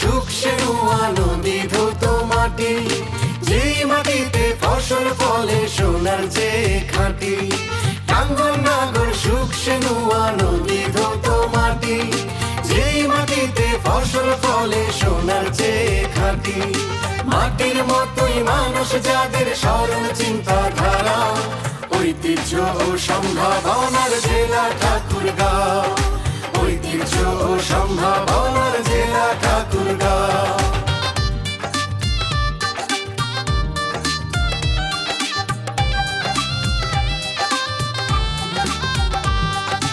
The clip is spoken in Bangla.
সুখ সেনুয়া নদী ধৌত মাটি। যেই মাটিতে ফসল ফলে সোনার যে খাঁটি। টাঙ্গর নাগর সুখ সেনুয়া নদী ধৌত মাটি। যেই মাটিতে ফসল ফলে সোনার যে খাঁটি। মাটির মতোই মানুষ যাদের সরল চিন্তাধারা, ঐতিহ্য ও সম্ভাবনার জেলা ঠাকুরগাঁও। ঐতিহ্য ও সম্ভাবনা